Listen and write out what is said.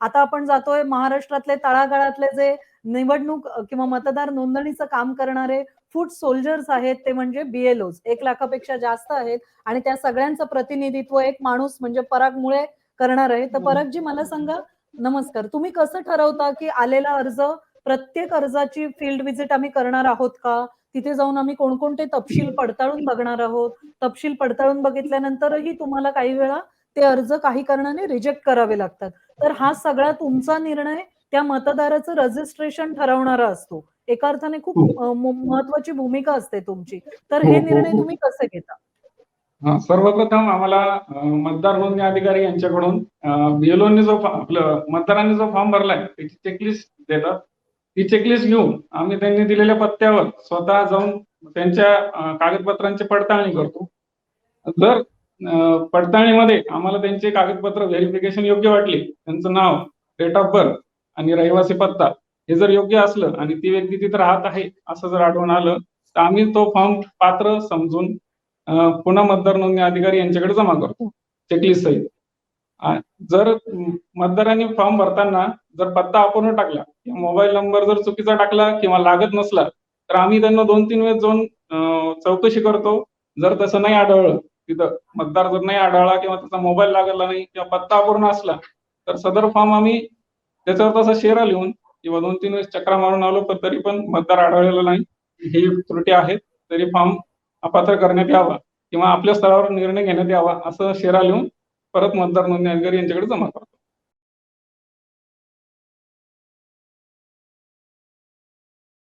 आता आपण जातोय महाराष्ट्रातले तळागाळातले जे निवडणूक किंवा मतदार नोंदणीचं काम करणारे फूट सोल्जर्स आहेत ते म्हणजे बीएलओज एक लाखापेक्षा जास्त आहेत आणि त्या सगळ्यांचं प्रतिनिधित्व एक माणूस म्हणजे पराग मुळे करणार आहे. तर परागजी मला सांगा नमस्कार. तुम्ही कसं ठरवता की आलेला अर्ज प्रत्येक अर्जाची फील्ड व्हिजिट आम्ही करणार आहोत का? तिथे जाऊन आम्ही कोणकोणते तपशील पडताळून बघणार आहोत? तपशील पडताळून बघितल्यानंतरही तुम्हाला काही वेळा ते अर्ज काही कारणाने रिजेक्ट करावे लागतात. तर हा सगळा तुमचा निर्णय त्या मतदाराचं रजिस्ट्रेशन ठरवणारा असतो. एका अर्थाने खूप म- महत्वाची भूमिका असते तुमची. तर हे हो, हो, निर्णय हो. तुम्ही कसे घेता? हा, सर्वप्रथम आम्हाला मतदार नोंदणी अधिकारी यांच्याकडून बीएलओनी जो आपलं मतदारांनी जो फॉर्म भरलाय त्याची चेकलिस्ट देतात. ती चेकलिस्ट घेऊन आम्ही त्यांनी दिलेल्या पत्त्यावर स्वतः जाऊन त्यांच्या कागदपत्रांची पडताळणी करतो. जर पडताळणीमध्ये आम्हाला त्यांचे कागदपत्र व्हेरिफिकेशन योग्य वाटले. त्यांचं नाव डेट ऑफ बर्थ आणि रहिवासी पत्ता हे जर योग्य असलं आणि ती व्यक्ती तिथे राहत आहे असं जर आढळून आलं तर आम्ही तो फॉर्म पात्र समजून पुन्हा मतदार नोंदणी अधिकारी यांच्याकडे जमा करतो. चेकलिस्ट सहित. जर मतदारांनी फॉर्म भरताना जर पत्ता अपूर्ण टाकला किंवा मोबाईल नंबर जर चुकीचा टाकला किंवा लागत नसला तर आम्ही त्यांना दोन तीन वेळेस जाऊन चौकशी करतो. जर तसं नाही आढळलं तिथं मतदार जर नाही आढळला किंवा त्याचा मोबाईल लागला नाही किंवा पत्ता अपूर्ण असला तर सदर फॉर्म आम्ही त्याच्यावर तसा शेरा लिहून किंवा दोन तीन वेळेस चक्रा मारून आलो पण तरी पण मतदार आढळलेला नाही. ही त्रुटी आहे तरी फॉर्म अपात्र करण्यात यावा किंवा आपल्या स्तरावर निर्णय घेण्यात यावा असं शेरा लिहून परत मतदार नोंदणी अधिकारी यांच्याकडे जमा करतो